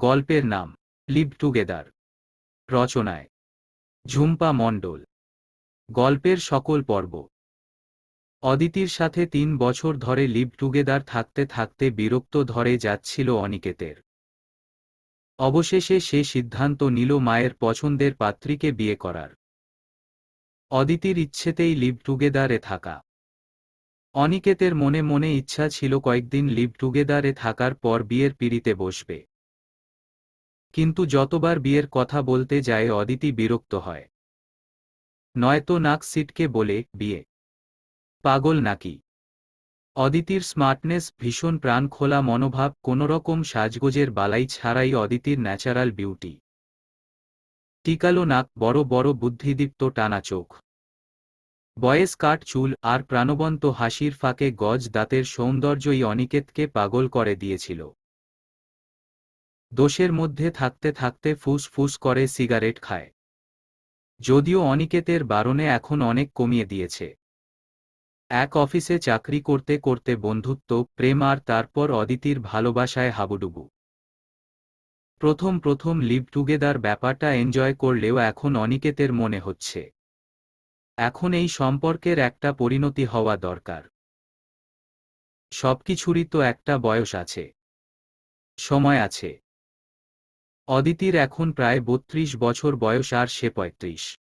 গল্পের নাম, live together. রচনায়, ঝুম্পা মণ্ডল। গল্পের সকল পর্ব। অদিতির সাথে তিন বছর ধরে লিভ টুগেদার থাকতে থাকতে বিরক্ত ধরে যাচ্ছিল অনিকেতের। অবশেষে সে সিদ্ধান্ত নিল মায়ের পছন্দের পাত্রীকে বিয়ে করার। অদিতির ইচ্ছেতেই লিভ টুগেদারে থাকা। অনিকেতের মনে মনে ইচ্ছা ছিল কয়েকদিন লিভ টুগেদারে থাকার পর বিয়ের পিড়িতে বসবে। কিন্তু যতবার বিয়ের কথা বলতে যায় অদিতি বিরক্ত হয়। নয়তো নাক সিটকে বলে, বিয়ে? পাগল নাকি? অদিতির স্মার্টনেস, ভীষণ প্রাণ খোলা মনোভাব, কোনোরকম সাজগোজের বালাই ছাড়াই অদিতির ন্যাচারাল বিউটি। টিকালো নাক, বড় বড় বুদ্ধিদীপ্ত টানা চোখ। বয়েস কাট চুল, আর প্রাণবন্ত হাসির ফাঁকে গজ দাঁতের সৌন্দর্যই অনিকেতকে পাগল করে দিয়েছিল। দোষের মধ্যে থাকতে থাকতে ফুস ফুস করে সিগারেট খায়। যদিও অনিকেতের বারণে এখন অনেক কমিয়ে দিয়েছে। এক অফিসে চাকরি করতে করতে বন্ধুত্ব, প্রেম আর তারপর অদিতির ভালোবাসায় হাবুডুবু। প্রথম প্রথম লিভ টুগেদার ব্যাপারটা এনজয় করলেও এখন অনিকেতের মনে হচ্ছে। এখন এই সম্পর্কের একটা পরিণতি হওয়া দরকার। সবকিছুরই তো একটা বয়স আছে। সময় আছে। অদিতির এখন প্রায় বত্রিশ বছর বয়স আর সে পঁয়ত্রিশ।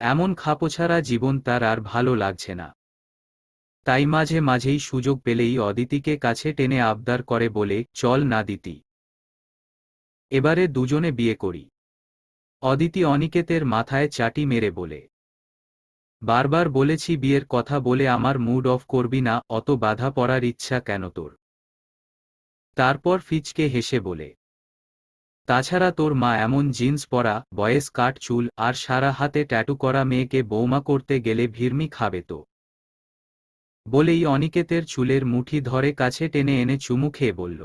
এমন খাপোছাড়া জীবন তার আর ভালো লাগছে না। তাই মাঝে মাঝেই সুযোগ পেলেই অদিতিকে কাছে টেনে আবদার করে বলে, চল না দিতি। এবারে দুজনে বিয়ে করি। অদিতি অনিকেতের মাথায় চাটি মেরে বলে, বারবার বলেছি বিয়ের কথা বলে আমার মুড অফ করবি না, অত বাধা পড়ার ইচ্ছা কেন তোর? তারপর ফিচকে হেসে বলে তাছাড়া তোর মা এমন জিন্স পরা, বয়েস কাট চুল, আর সারা হাতে ট্যাটু করা মেয়েকে বৌমা করতে গেলে ভিড়মি খাবে তো। বলেই অনিকেতের চুলের মুঠি ধরে কাছে টেনে এনে চুমু খেয়ে বলল,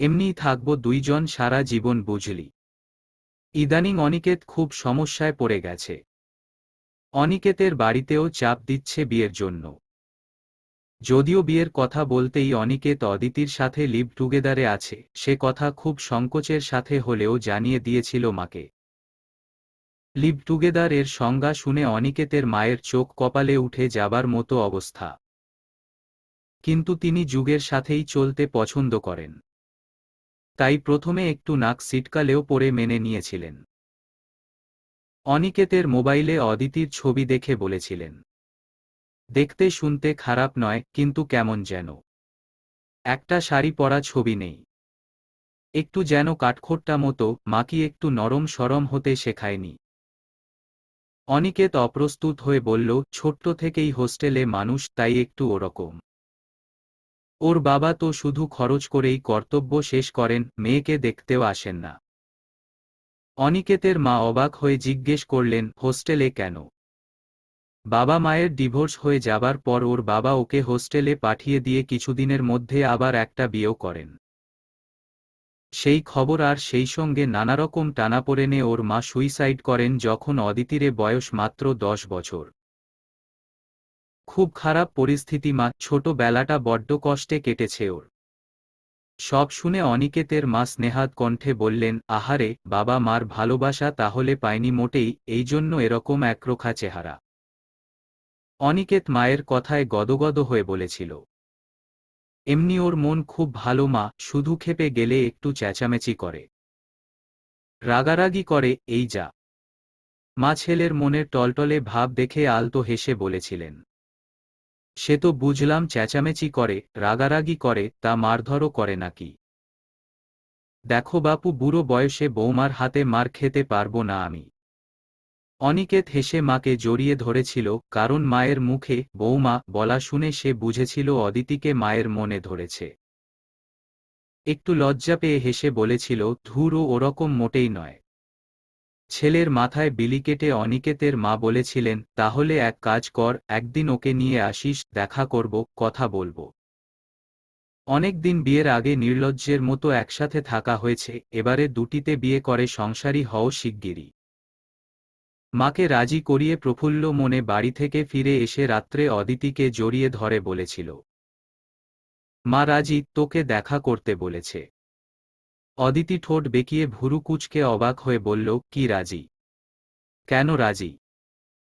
এমনিই থাকব দুইজন সারা জীবন বুঝলি। ইদানিং অনিকেত খুব সমস্যায় পড়ে গেছে। অনিকেতের বাড়িতেও চাপ দিচ্ছে বিয়ের জন্য। যদিও বিয়ের কথা বলতেই অনিকেত অদিতির সাথে লিভ টুগেদারে আছে, সে কথা খুব সংকোচের সাথে হলেও জানিয়ে দিয়েছিল মাকে। লিভ টুগেদার এর সংজ্ঞা শুনে অনিকেতের মায়ের চোখ কপালে উঠে যাবার মতো অবস্থা। কিন্তু তিনি যুগের সাথেই চলতে পছন্দ করেন। তাই প্রথমে একটু নাক সিটকালেও পরে মেনে নিয়েছিলেন। অনিকেতের মোবাইলে অদিতির ছবি দেখে বলেছিলেন দেখতে শুনতে খারাপ নয়, কিন্তু কেমন যেন। একটা শাড়ি পরা ছবি নেই। একটু যেন কাঠখোট্টা মতো, মাকি একটু নরম সরম হতে শেখায়নি। অনিকেত অপ্রস্তুত হয়ে বলল, ছোট্ট থেকেই হোস্টেলে মানুষ, তাই একটু ওরকম। ওর বাবা তো শুধু খরচ করেই কর্তব্য শেষ করেন, মেয়েকে দেখতেও আসেন না। অনিকেতের মা অবাক হয়ে জিজ্ঞেস করলেন, হোস্টেলে কেন? বাবা মায়ের ডিভোর্স হয়ে যাবার পর ওর বাবা ওকে হোস্টেলে পাঠিয়ে দিয়ে কিছুদিনের মধ্যে আবার একটা বিয়েও করেন। সেই খবর আর সেই সঙ্গে নানারকম টানাপোড়েনে ওর মা সুইসাইড করেন যখন অদিতিরে বয়স মাত্র দশ বছর। খুব খারাপ পরিস্থিতি মা ছোট বেলাটা বড্ড কষ্টে কেটেছে ওর। সব শুনে অনিকেতের মা স্নেহাত কণ্ঠে বললেন, আহারে, বাবা মার ভালোবাসা তাহলে পায়নি মোটেই, এই জন্য এরকম একরোখা চেহারা। অনিকেত মায়ের কথায় গদগদ হয়ে বলেছিল, এমনি ওর মন খুব ভালো মা, শুধু খেপে গেলে একটু চেঁচামেচি করে। রাগারাগি করে, এই যা মা ছেলের মনের টলটলে ভাব দেখে আলতো হেসে বলেছিলেন, সে তো বুঝলাম চেঁচামেচি করে, রাগারাগি করে, তা মারধরও করে নাকি। দেখো বাপু, বুড়ো বয়সে বৌমার হাতে মার খেতে পারব না আমি। অনিকেত হেসে মাকে জড়িয়ে ধরেছিল, কারণ মায়ের মুখে বৌমা বলা শুনে সে বুঝেছিল অদিতিকে মায়ের মনে ধরেছে। একটু লজ্জা পেয়ে হেসে বলেছিল ধুরও ওরকম মোটেই নয়। ছেলের মাথায় বিলি কেটে অনিকেতের মা বলেছিলেন, তাহলে এক কাজ কর, একদিন ওকে নিয়ে আসিস, দেখা করব, কথা বলব। অনেকদিন বিয়ের আগে নির্লজ্জের মতো একসাথে থাকা হয়েছে, এবারে দুটিতে বিয়ে করে সংসারী হও শিগগিরই। মাকে রাজি করিয়ে প্রফুল্ল মনে বাড়ি থেকে ফিরে এসে রাত্রে অদিতিকে জড়িয়ে ধরে বলেছিল, মা রাজি, তোকে দেখা করতে বলেছে। অদিতি ঠোঁট বেঁকিয়ে ভুরু কুচকে অবাক হয়ে বলল, কি রাজি? কেন রাজি?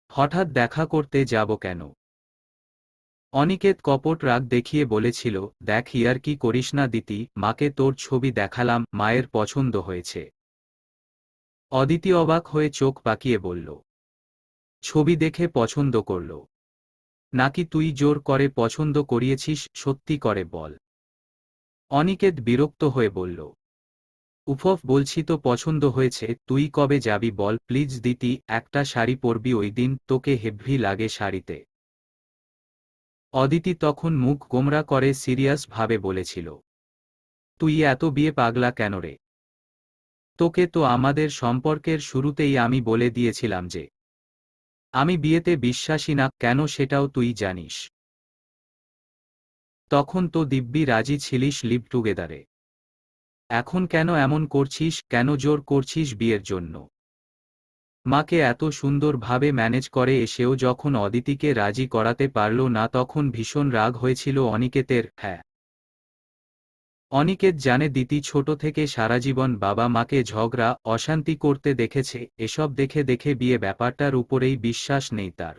হঠাৎ দেখা করতে যাব কেন? অনিকেত কপট রাগ দেখিয়ে বলেছিল, দেখ ইয়ার কি করিস না দিতি, মাকে তোর ছবি দেখালাম, মায়ের পছন্দ হয়েছে। অদিতি অবাক হয়ে চোখ পাকিয়ে বলল, ছবি দেখে পছন্দ করল। নাকি তুই জোর করে পছন্দ করিয়েছিস, সত্যি করে বল। অনিকেত বিরক্ত হয়ে বলল, উফফ, বলছি তো পছন্দ হয়েছে, তুই কবে যাবি বল, প্লিজ দিতি, একটা শাড়ি পরবি ওই দিন, তোকে হেভি লাগে শাড়িতে। অদিতি তখন মুখ গোমরা করে সিরিয়াস ভাবে বলেছিল, তুই এত বিয়ে পাগলা কেন রে? তোকে তো আমাদের সম্পর্কের শুরুতেই আমি বলে দিয়েছিলাম যে, আমি বিয়েতে বিশ্বাসী না, কেন সেটাও তুই জানিস। তখন তো দিব্যি রাজি ছিলিস লিভ টুগেদারে। এখন কেন এমন করছিস, কেন জোর করছিস বিয়ের জন্য? মাকে এত সুন্দরভাবে ম্যানেজ করে এসেও যখন অদিতিকে রাজি করাতে পারল না, তখন ভীষণ রাগ হয়েছিল অনিকেতের হ্যাঁ। অনিকেত জানে দিতি ছোট থেকে সারা জীবন বাবা মাকে ঝগড়া, অশান্তি করতে দেখেছে, এসব দেখে দেখে বিয়ে ব্যাপারটার উপরেই বিশ্বাস নেই তার।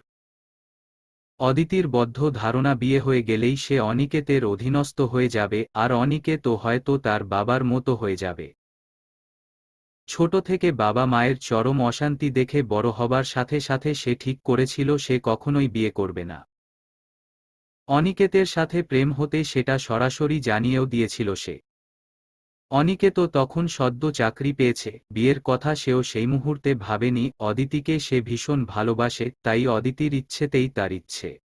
অদিতির বদ্ধ ধারণা বিয়ে হয়ে গেলেই সে অনিকেতের অধীনস্থ হয়ে যাবে, আর অনিকেত হয়তো তার বাবার মতো হয়ে যাবে। ছোট থেকে বাবা মায়ের চরম অশান্তি দেখে বড় হবার সাথে সাথে সে ঠিক করেছিল সে কখনোই বিয়ে করবে না। অনিকেতের সাথে প্রেম হতে সেটা সরাসরি জানিয়েও দিয়েছিল সে। অনিকেত তখন সদ্য চাকরি পেয়েছে, বিয়ের কথা সেও সেই মুহূর্তে ভাবেনি, অদিতিকে সে ভীষণ ভালোবাসে, তাই অদিতির ইচ্ছেতেই তার ইচ্ছে।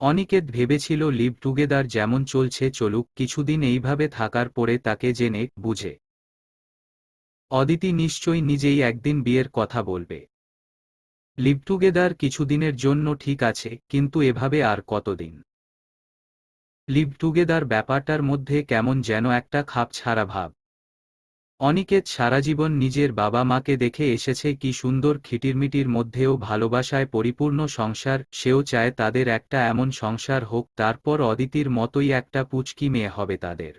অনিকেত ভেবেছিল লিভ টুগেদার যেমন চলছে চলুক, কিছুদিন এইভাবে থাকার পরে তাকে জেনে, বুঝে। অদিতি নিশ্চয়ই নিজেই একদিন বিয়ের কথা বলবে। লিভ টুগেদার কিছুদিনের জন্য ঠিক আছে, কিন্তু এভাবে আর কতদিন? লিভ টুগেদার ব্যাপারটার মধ্যে কেমন যেন একটা খাপ ছাড়া ভাব। অনিকেত সারা জীবন নিজের বাবা মাকে দেখে এসেছে কি সুন্দর খিটিরমিটির মধ্যেও ভালোবাসায় পরিপূর্ণ সংসার, সেও চায় তাদের একটা এমন সংসার হোক, তারপর অদিতির মতোই একটা পুচকি মেয়ে হবে তাদের।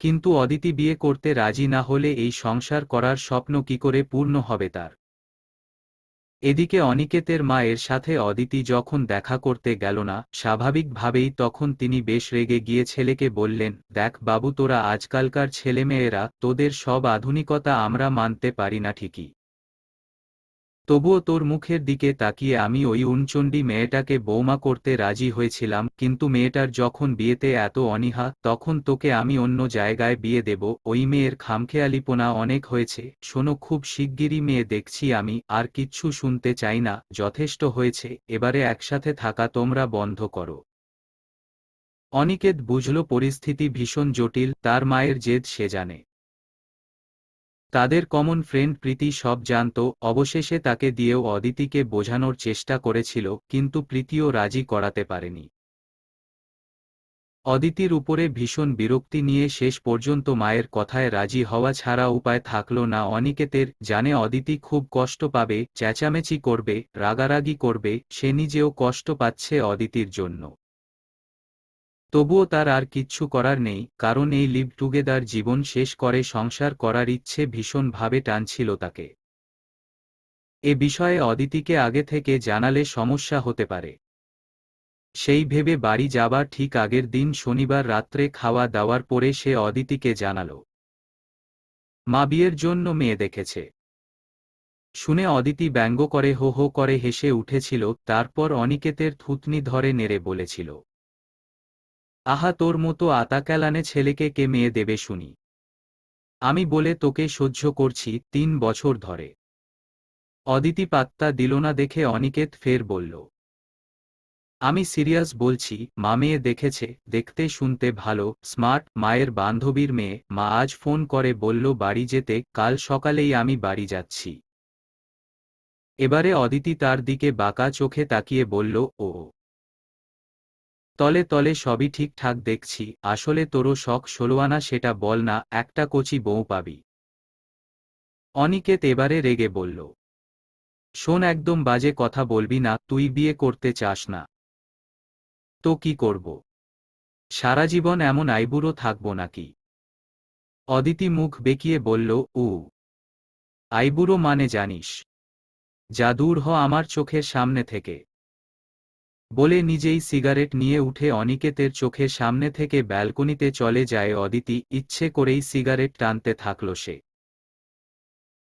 কিন্তু অদিতি বিয়ে করতে রাজি না হলে এই সংসার করার স্বপ্ন কি করে পূর্ণ হবে তার? এদিকে অনিকেতের মায়ের সাথে অদিতি যখন দেখা করতে গেল না, স্বাভাবিকভাবেই তখন তিনি বেশ রেগে গিয়ে ছেলেকে বললেন, দেখ বাবু, তোরা আজকালকার ছেলেমেয়েরা, তোদের সব আধুনিকতা আমরা মানতে পারি না ঠিকই। তবুও তোর মুখের দিকে তাকিয়ে আমি ওই উনচণ্ডী মেয়েটাকে বৌমা করতে রাজি হয়েছিলাম, কিন্তু মেয়েটার যখন বিয়েতে এত অনীহা, তখন তোকে আমি অন্য জায়গায় বিয়ে দেব, ওই মেয়ের খামখেয়ালিপোনা অনেক হয়েছে। শোনো, খুব শিগগিরই মেয়ে দেখছি আমি, আর কিচ্ছু শুনতে চাই না, যথেষ্ট হয়েছে, এবারে একসাথে থাকা তোমরা বন্ধ করো। অনিকেত বুঝল পরিস্থিতি ভীষণ জটিল, তার মায়ের জেদ সে জানে। তাদের কমন ফ্রেন্ড প্রীতি সব জানত, অবশেষে তাকে দিয়েও অদিতিকে বোঝানোর চেষ্টা করেছিল, কিন্তু প্রীতিও রাজি করাতে পারেনি। অদিতির উপরে ভীষণ বিরক্তি নিয়ে শেষ পর্যন্ত মায়ের কথায় রাজি হওয়া ছাড়া উপায় থাকল না অনিকেতের, জানে অদিতি খুব কষ্ট পাবে, চেঁচামেচি করবে, রাগারাগি করবে, সে নিজেও কষ্ট পাচ্ছে অদিতির জন্য। তবুও তার আর কিচ্ছু করার নেই, কারণ এই লিভ টুগেদার জীবন শেষ করে সংসার করার ইচ্ছে ভীষণভাবে টানছিল তাকে। এ বিষয়ে অদিতিকে আগে থেকে জানালে সমস্যা হতে পারে। সেই ভেবে বাড়ি যাবার ঠিক আগের দিন শনিবার রাত্রে খাওয়া দাওয়ার পরে সে অদিতিকে জানাল। মা বিয়ের জন্য মেয়ে দেখেছে। শুনে অদিতি ব্যঙ্গ করে হো হো করে হেসে উঠেছিল, তারপর অনিকেতের থুতনি ধরে নেড়ে বলেছিল আহা তোর মতো আতাক্যালানে ছেলেকে কে মেয়ে দেবে শুনি। আমি বলে তোকে সহ্য করছি তিন বছর ধরে। অদিতি পাত্তা দিল না দেখে অনিকেত ফের বলল, আমি সিরিয়াস বলছি, মা মেয়ে দেখেছে, দেখতে শুনতে ভালো, স্মার্ট, মায়ের বান্ধবীর মেয়ে, মা আজ ফোন করে বলল বাড়ি যেতে, কাল সকালেই আমি বাড়ি যাচ্ছি। এবারে অদিতি তার দিকে বাঁকা চোখে তাকিয়ে বলল ও তলে তলে সবই ঠিকঠাক দেখছি, আসলে তোরও শখ ষোলোয়ানা সেটা বল না, একটা কচি বউ পাবি। অনিকেত এবারে রেগে বলল, শোন একদম বাজে কথা বলবি না, তুই বিয়ে করতে চাস না। তো কি করব? সারা জীবন এমন আইবুড়ো থাকব নাকি? অদিতি মুখ বেঁকিয়ে বলল, উ, আইবুড়ো মানে জানিস যা দূর হ আমার চোখের সামনে থেকে। বলে নিজেই সিগারেট নিয়ে উঠে অনিকেতের চোখের সামনে থেকে ব্যালকনিতে চলে যায় অদিতি, ইচ্ছে করেই সিগারেট টানতে থাকল সে।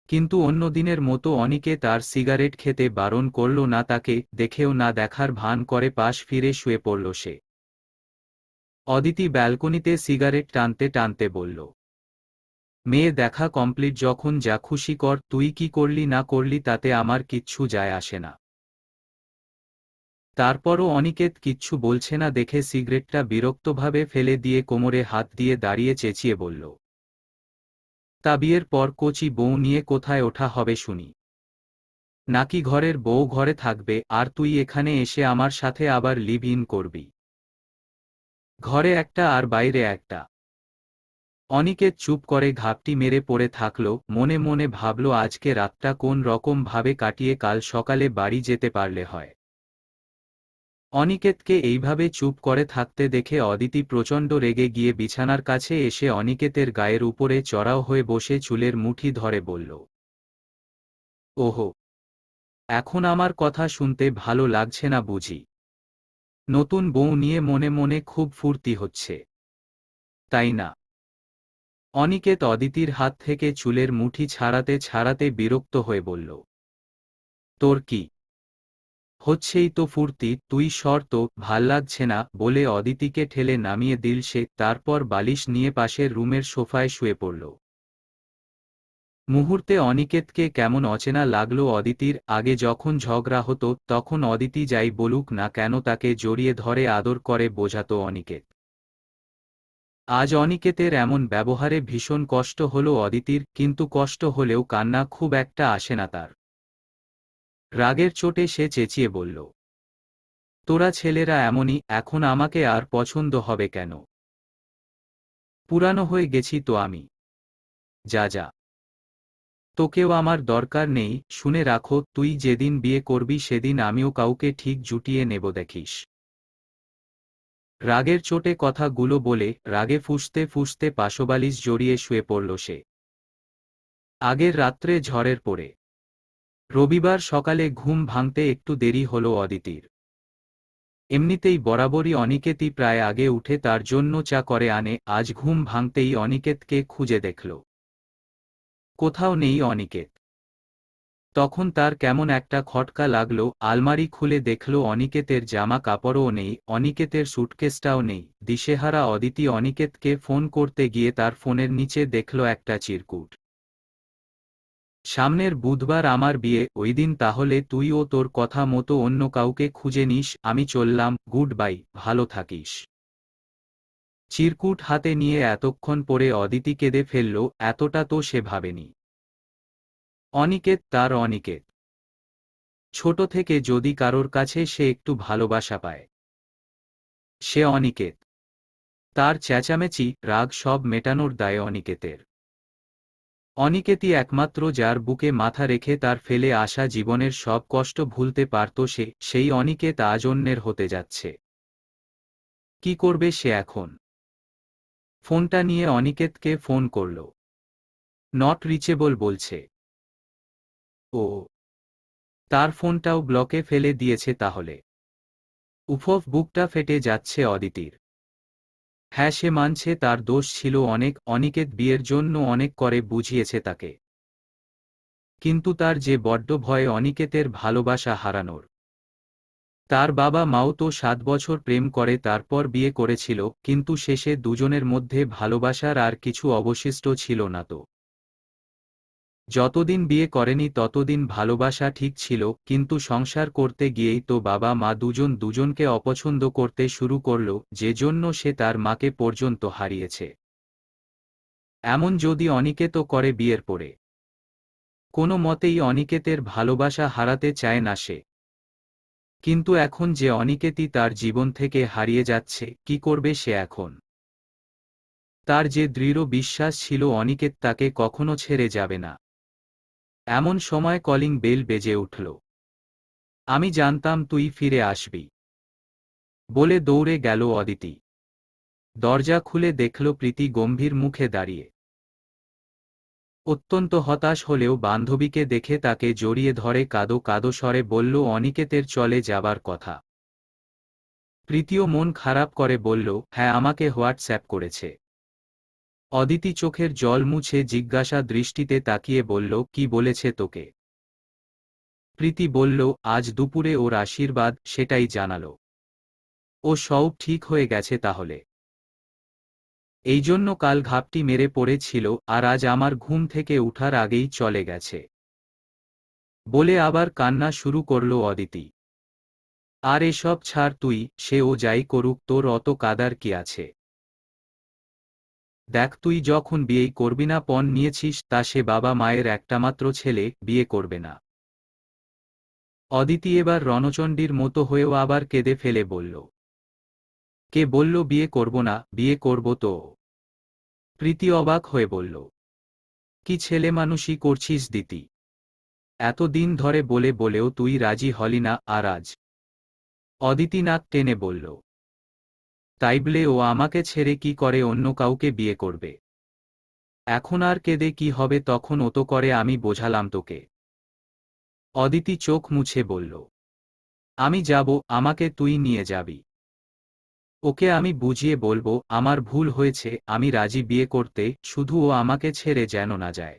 কিন্তু অন্যদিনের মতো অনিকে তার সিগারেট খেতে বারণ করল না, তাকে দেখেও না দেখার ভান করে পাশ ফিরে শুয়ে পড়ল সে। অদিতি ব্যালকনিতে সিগারেট টানতে টানতে বলল, মেয়ে, দেখা কমপ্লিট, যখন যা খুশি কর, তুই কি করলি না করলি তাতে আমার কিচ্ছু যায় আসে না। তারপরও অনিকেত কিচ্ছু বলছে না দেখে সিগারেটটা বিরক্তভাবে ফেলে দিয়ে কোমরে হাত দিয়ে দাঁড়িয়ে চেঁচিয়ে বলল তা বিয়ের পর কচি বউ নিয়ে কোথায় ওঠা হবে শুনি। নাকি ঘরের বউ ঘরে থাকবে আর তুই এখানে এসে আমার সাথে আবার লিভ ইন করবি। ঘরে একটা আর বাইরে একটা অনিকেত চুপ করে ঘাপটি মেরে পড়ে থাকল, মনে মনে ভাবল আজকে রাতটা কোন রকম ভাবে কাটিয়ে কাল সকালে বাড়ি যেতে পারলে হয়। অনিকেতকে এইভাবে চুপ করে থাকতে দেখে অদিতি প্রচণ্ড রেগে গিয়ে বিছানার কাছে এসে অনিকেতের গায়ের উপরে চড়াও হয়ে বসে চুলের মুঠি ধরে বলল, ওহো, এখন আমার কথা শুনতে ভালো লাগছে না বুঝি। নতুন বউ নিয়ে মনে মনে খুব ফুর্তি হচ্ছে। তাই না? অনিকেত অদিতির হাত থেকে চুলের মুঠি ছাড়াতে ছাড়াতে বিরক্ত হয়ে বলল, তোর কি হচ্ছেই তো ফুর্তি, তুই শর্ত ভালো লাগছে না, বলে অদিতিকে ঠেলে নামিয়ে দিল সে, তারপর বালিশ নিয়ে পাশের রুমের সোফায় শুয়ে পড়ল। মুহূর্তে অনিকেতকে কেমন অচেনা লাগল অদিতির, আগে যখন ঝগড়া হতো, তখন অদিতি যাই বলুক না কেন তাকে জড়িয়ে ধরে আদর করে বোঝাত অনিকেত। আজ অনিকেতের এমন ব্যবহারে ভীষণ কষ্ট হল অদিতির, কিন্তু কষ্ট হলেও কান্না খুব একটা আসে না তার। রাগের চোটে সে চেঁচিয়ে বলল, তোরা ছেলেরা এমনই, এখন আমাকে আর পছন্দ হবে কেন? পুরানো হয়ে গেছি তো আমি। যা যা। তোকেও আমার দরকার নেই, শুনে রাখো, তুই যেদিন বিয়ে করবি সেদিন আমিও কাউকে ঠিক জুটিয়ে নেব, দেখিস। রাগের চোটে কথাগুলো বলে, রাগে ফুসতে ফুসতে পাশবালিশ জড়িয়ে শুয়ে পড়ল সে। আগের রাত্রে ঝড়ের পরে রবিবার সকালে ঘুম ভাঙতে একটু দেরি হল অদিতির। এমনিতেই বরাবরই অনিকেতই প্রায় আগে উঠে তার জন্য চা করে আনে, আজ ঘুম ভাঙতেই অনিকেতকে খুঁজে দেখল। কোথাও নেই অনিকেত। তখন তার কেমন একটা খটকা লাগল, আলমারি খুলে দেখল অনিকেতের জামা কাপড়ও নেই, অনিকেতের সুটকেসটাও নেই। দিশেহারা অদিতি অনিকেতকে ফোন করতে গিয়ে তার ফোনের নিচে দেখল একটা চিরকুট। সামনের বুধবার আমার বিয়ে, ওই দিন তাহলে তুই ও তোর কথা মতো অন্য কাউকে খুঁজে নিস, আমি চললাম, গুড বাই, ভালো থাকিস। চিরকুট হাতে নিয়ে এতক্ষণ পরে অদিতি কেঁদে ফেলল, এতটা তো সে ভাবেনি। অনিকেত তার অনিকেত। ছোট থেকে যদি কারোর কাছে সে একটু ভালোবাসা পায়। সে অনিকেত। তার চেঁচামেচি, রাগ সব মেটানোর দায় অনিকেতের। অনিকেতই একমাত্র যার বুকে মাথা রেখে তার ফেলে আসা জীবনের সব কষ্ট ভুলতে পারত সে, সেই অনিকেত আজ অন্যের হতে যাচ্ছে। কি করবে সে এখন? ফোনটা নিয়ে অনিকেতকে ফোন করল। নট রিচেবল বলছে। ও। তার ফোনটাও ব্লকে ফেলে দিয়েছে তাহলে। উফফ, বুকটা ফেটে যাচ্ছে অদিতির। হ্যাঁ সে মানছে, তার দোষ ছিল অনেক, অনিকেত বিয়ের জন্য অনেক করে বুঝিয়েছে তাকে। কিন্তু তার যে বড্ড ভয়ে অনিকেতের ভালোবাসা হারানোর। তার বাবা মাও তো সাত বছর প্রেম করে, তারপর বিয়ে করেছিল, কিন্তু শেষে দুজনের মধ্যে ভালোবাসার আর কিছু অবশিষ্ট ছিল না তো। যতদিন বিয়ে করেনি ততদিন ভালোবাসা ঠিক ছিল, কিন্তু সংসার করতে গিয়েই তো বাবা মা দুজন দুজনকে অপছন্দ করতে শুরু করল, যে জন্য সে তার মাকে পর্যন্ত হারিয়েছে। এমন যদি অনিকেত করে বিয়ের পরে। কোনো মতেই অনিকেতের ভালোবাসা হারাতে চায় না সে। কিন্তু এখন যে অনিকেতই তার জীবন থেকে হারিয়ে যাচ্ছে, কি করবে সে এখন? তার যে দৃঢ় বিশ্বাস ছিল অনিকেত তাকে কখনো ছেড়ে যাবে না। এমন সময় কলিং বেল বেজে উঠল। আমি জানতাম তুই ফিরে আসবি। বলে দৌড়ে গেল অদিতি। দরজা খুলে দেখল প্রীতি গম্ভীর মুখে দাঁড়িয়ে। অত্যন্ত হতাশ হলেও বান্ধবীকে দেখে তাকে জড়িয়ে ধরে কাদো কাদো স্বরে বলল, অনিকেতের চলে যাবার কথা। প্রীতিও মন খারাপ করে বলল হ্যাঁ আমাকে হোয়াটসঅ্যাপ করেছে। অদিতি চোখের জল মুছে জিজ্ঞাসা দৃষ্টিতে তাকিয়ে বলল, কি বলেছে তোকে? প্রীতি বলল, আজ দুপুরে ওর আশীর্বাদ, সেটাই জানালো। ও সব ঠিক হয়ে গেছে তাহলে। এই জন্য কাল ঘাপটি মেরে পড়েছিল, আর আজ আমার ঘুম থেকে উঠার আগেই চলে গেছে। বলে আবার কান্না শুরু করল অদিতি। আর এসব ছাড় তুই, সে ও যাই করুক, তোর অত কাদার কি আছে? দেখ তুই যখন বিয়েই করবি না পণ নিয়েছিস, তা সে বাবা মায়ের একটামাত্র ছেলে, বিয়ে করবে না। অদিতি এবার রণচণ্ডীর মতো হয়েও আবার কেঁদে ফেলে বলল, কে বলল বিয়ে করব না, বিয়ে করব তো? প্রীতি অবাক হয়ে বলল, কি ছেলে মানুষই করছিস দিতি। এতদিন ধরে বলে বলেও তুই রাজি হলি না, আর আজ? অদিতি নাক টেনে বলল তাই বলে ও আমাকে ছেড়ে কি করে অন্য কাউকে বিয়ে করবে? এখন আর কেঁদে কি হবে তখন ও তো করে আমি বোঝালাম তোকে। অদিতি চোখ মুছে বলল, আমি যাব, আমাকে তুই নিয়ে যাবি। ওকে আমি বুঝিয়ে বলব, আমার ভুল হয়েছে, আমি রাজি বিয়ে করতে, শুধু ও আমাকে ছেড়ে যেন না যায়।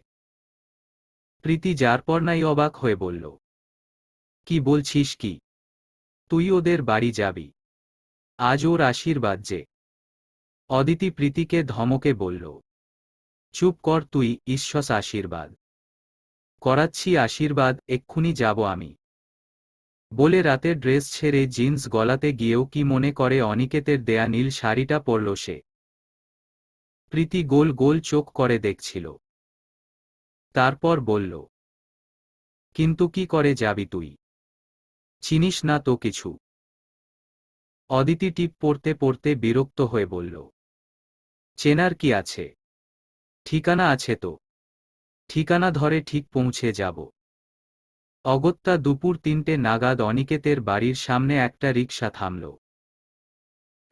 প্রীতি যার পর নাই অবাক হয়ে বলল, কি বলছিস কি? তুই ওদের বাড়ি যাবি। আজ ওর আশীর্বাদ যে। অদিতি প্রীতিকে ধমকে বলল, চুপ কর তুই, ঈশ্বস আশীর্বাদ। করাচ্ছি আশীর্বাদ, এক্ষুনি যাব আমি। বলে রাতে ড্রেস ছেড়ে জিন্স গলাতে গিয়েও কি মনে করে অনিকেতের দেয়া নীল শাড়িটা পরল সে। প্রীতি গোল গোল চোখ করে দেখছিল। তারপর বলল, কিন্তু কি করে যাবি তুই? চিনিস না তো কিছু। অদিতি টিপ পড়তে পড়তে বিরক্ত হয়ে বলল, চেনার কি আছে? ঠিকানা আছে তো। ঠিকানা ধরে ঠিক পৌঁছে যাব। অগত্যা দুপুর তিনটে নাগাদ অনিকেতের বাড়ির সামনে একটা রিকশা থামল।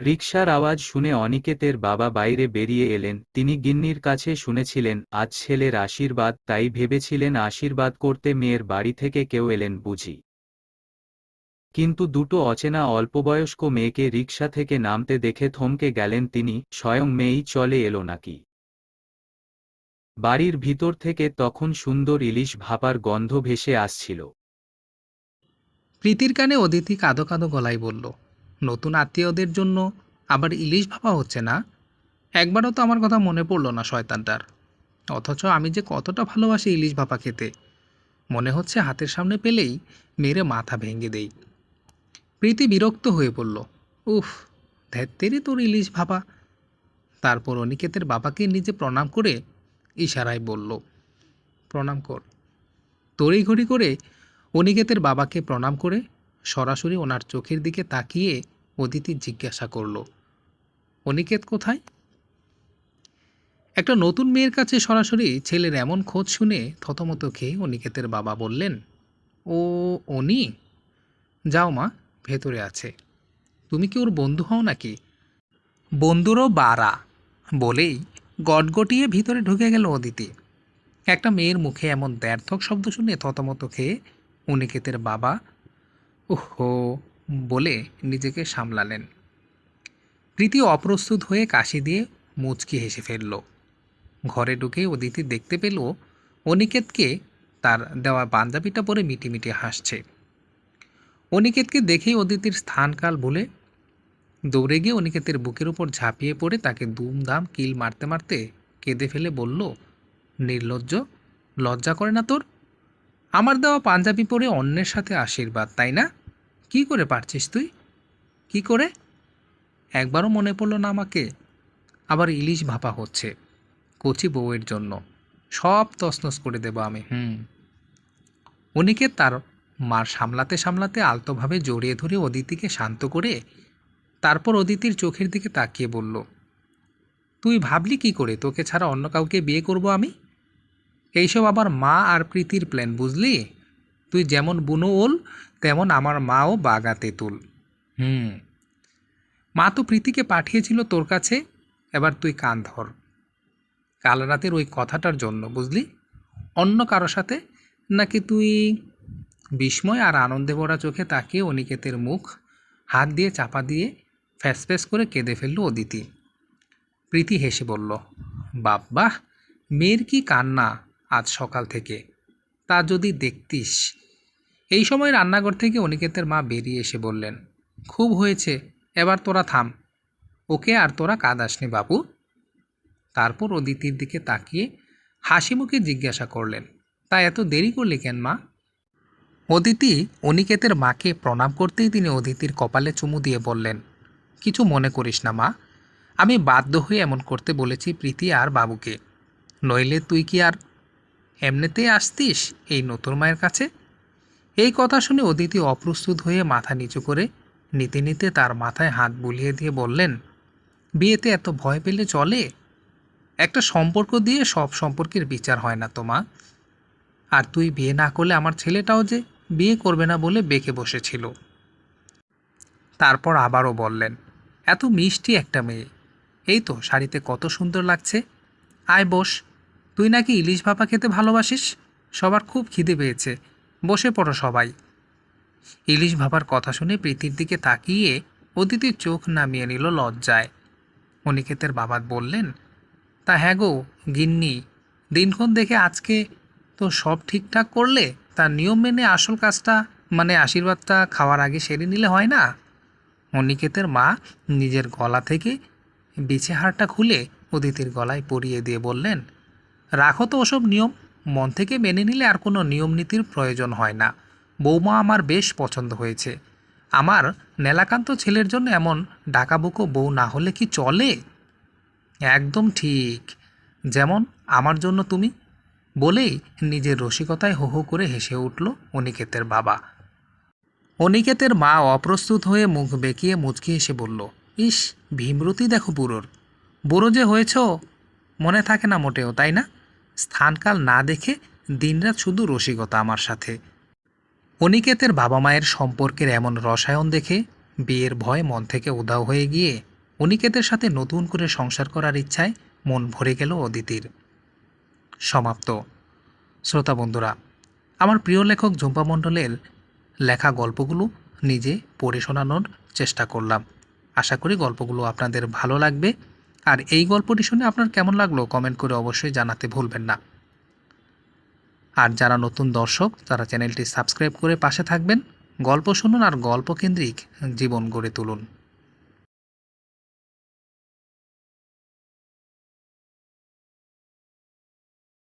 রিকশার আওয়াজ শুনে অনিকেতের বাবা বাইরে বেরিয়ে এলেন। তিনি গিন্নির কাছে শুনেছিলেন, আজ ছেলের আশীর্বাদ। তাই ভেবেছিলেন আশীর্বাদ করতে মেয়ের বাড়ি থেকে কেউ এলেন বুঝি। কিন্তু দুটো অচেনা অল্পবয়স্ক মেয়েকে রিকশা থেকে নামতে দেখে থমকে গেলেন তিনি, স্বয়ং মেয়েই চলে এলো নাকি। বাড়ির ভিতর থেকে তখন সুন্দর ইলিশ ভাপার গন্ধ ভেসে আসছিল। প্রীতির কানে অদিতি কাঁদো কাঁদো গলায় বলল, নতুন আত্মীয়দের জন্য আবার ইলিশ ভাপা হচ্ছে না? একবারও তো আমার কথা মনে পড়ল না শয়তানটার। অথচ আমি যে কতটা ভালোবাসি ইলিশ ভাপা খেতে। মনে হচ্ছে হাতের সামনে পেলেই মেরে মাথা ভেঙে দেই। প্রীতি বিরক্ত হয়ে পড়ল উফ ধ্যাত্তেরি তোর ইলিশ ভাবা তারপর অনিকেতের বাবাকে নিজে প্রণাম করে ইশারায় বলল, প্রণাম কর। তড়িঘড়ি করে অনিকেতের বাবাকে প্রণাম করে সরাসরি ওনার চোখের দিকে তাকিয়ে অদিতি জিজ্ঞাসা করল অনিকেত কোথায়? একটা নতুন মেয়ের কাছে সরাসরি ছেলের এমন খোঁজ শুনে থতমত খেয়ে অনিকেতের বাবা বললেন, ও, অনি? যাও মা। ভেতরে আছে। তুমি কি ওর বন্ধু হও নাকি? বন্ধুরও বাড়া বলেই গটগটিয়ে ভিতরে ঢুকে গেল অদিতি। একটা মেয়ের মুখে এমন দ্ব্যর্থক শব্দ শুনে থতমত খেয়ে অনিকেতের বাবা, ওহো, বলে নিজেকে সামলালেন। প্রীতি অপ্রস্তুত হয়ে কাশি দিয়ে মুচকি হেসে ফেলল। ঘরে ঢুকে অদিতি দেখতে পেল অনিকেতকে তার দেওয়া পাঞ্জাবিটা পরে মিটিমিটি হাসছে। অনিকেতকে দেখেই অদিতির স্থানকাল ভুলে। দৌড়ে গিয়ে অনিকেতের বুকের উপর ঝাঁপিয়ে পড়ে তাকে দুমদাম কিল মারতে মারতে কেঁদে ফেলে বলল, নির্লজ্জ, লজ্জা করে না তোর? আমার দেওয়া পাঞ্জাবি পরে অন্যের সাথে আশীর্বাদ, তাই না? কি করে পারছিস তুই? কি করে? একবারও মনে পড়ল না আমাকে। আবার ইলিশ ভাপা হচ্ছে, কচি বউয়ের জন্য। সব তছনছ করে দেবো আমি, হুম। অনিকে তার মার সামলাতে সামলাতে আলতোভাবে জড়িয়ে ধরে অদিতিকে শান্ত করে তারপর অদিতির চোখের দিকে তাকিয়ে বলল, তুই ভাবলি কি করে? তোকে ছাড়া অন্য কাউকে বিয়ে করব আমি? এইসব আবার মা আর প্রীতির প্ল্যান বুঝলি? তুই যেমন বুনো ওল, তেমন আমার মাও বাগা তেঁতুল হুম। মা তো প্রীতিকে পাঠিয়েছিল তোর কাছে, এবার তুই কান ধর। কাল রাতের ওই কথাটার জন্য, বুঝলি? অন্য কারও সাথে? নাকি তুই বিস্ময় আর আনন্দে ভরা চোখে তাকিয়ে অনিকেতের মুখ হাত দিয়ে চাপা দিয়ে ফ্যাস ফ্যাস করে কেঁদে ফেলল অদিতি। প্রীতি হেসে বলল বাব্বাহ মেয়ের কি কান্না আজ সকাল থেকে? তা যদি দেখতিস। এই সময় রান্নাঘর থেকে অনিকেতের মা বেরিয়ে এসে বললেন, খুব হয়েছে, এবার তোরা থাম। ওকে আর তোরা কাঁদাসনি বাবু তারপর অদিতির দিকে তাকিয়ে হাসি মুখে জিজ্ঞাসা করলেন, তা এত দেরি করলি কেন মা? অদিতি অনিকেতের মাকে প্রণাম করতেই তিনি অদিতির কপালে চুমু দিয়ে বললেন, কিছু মনে করিস না মা, আমি বাধ্য হয়ে এমন করতে বলেছি প্রীতি আর বাবুকে। নইলে তুই কি আর এমনিতেই আসতিস এই নতুন মায়ের কাছে? এই কথা শুনে অদিতি অপ্রস্তুত হয়ে মাথা নিচু করে নিতে নিতে তার মাথায় হাত বুলিয়ে দিয়ে বললেন, বিয়েতে এত ভয় পেলে চলে? একটা সম্পর্ক দিয়ে সব সম্পর্কের বিচার হয় না তোমা আর তুই বিয়ে না করলে আমার ছেলেটাও যে বিয়ে করবে না বলে বেঁকে বসেছিল। তারপর আবারও বললেন, এত মিষ্টি একটা মেয়ে। এই তো, শাড়িতে কত সুন্দর লাগছে। আয় বস, তুই নাকি ইলিশ ভাপা খেতে ভালোবাসিস? সবার খুব খিদে পেয়েছে। বসে পড়ো সবাই। ইলিশ ভাপার কথা শুনে প্রীতির দিকে তাকিয়ে অদিতির চোখ নামিয়ে নিল লজ্জায়। অনিকেতের বাবা বললেন, তা হ্যাঁ গো, গিন্নি, দিনক্ষণ দেখে আজকে তো সব ঠিকঠাক করলে তার নিয়ম মেনে আসল কাজটা মানে আশীর্বাদটা খাওয়ার আগে সেরে নিলে হয় না? অনিকেতের মা নিজের গলা থেকে বিছে হারটা খুলে অদিতির গলায় পরিয়ে দিয়ে বললেন, রাখো তো ওসব নিয়ম, মন থেকে মেনে নিলে আর কোনো নিয়ম নীতির প্রয়োজন হয় না। বৌমা আমার বেশ পছন্দ হয়েছে। আমার নেলাকান্ত ছেলের জন্য এমন ডাকাবুকো বউ না হলে কি চলে? একদম ঠিক। যেমন আমার জন্য তুমি বলেই নিজের রসিকতায় হো হো করে হেসে উঠল অনিকেতের বাবা। অনিকেতের মা অপ্রস্তুত হয়ে মুখ বেঁকিয়ে মুচকি এসে বলল, ইস, ভীমরতি দেখো বুড়োর বুড়ো যে হয়েছ, মনে থাকে না মোটেও, তাই না? স্থানকাল না দেখে দিনরাত শুধু রসিকতা আমার সাথে। অনিকেতের বাবা মায়ের সম্পর্কের এমন রসায়ন দেখে বিয়ের ভয় মন থেকে উধাও হয়ে গিয়ে অনিকেতের সাথে নতুন করে সংসার করার ইচ্ছায় মন ভরে গেল অদিতির। সমাপ্ত। শ্রোতা বন্ধুরা, আমার প্রিয় লেখক ঝুম্পা মণ্ডলের লেখা গল্পগুলো নিজে পড়ে শোনানোর চেষ্টা করলাম। আশা করি গল্পগুলো আপনাদের ভালো লাগবে। আর এই গল্পটি শুনে আপনার কেমন লাগল কমেন্ট করে অবশ্যই জানাতে ভুলবেন না। আর যারা নতুন দর্শক, তারা চ্যানেলটি সাবস্ক্রাইব করে পাশে থাকবেন। গল্প শুনুন আর গল্পকেন্দ্রিক জীবন গড়ে তুলুন।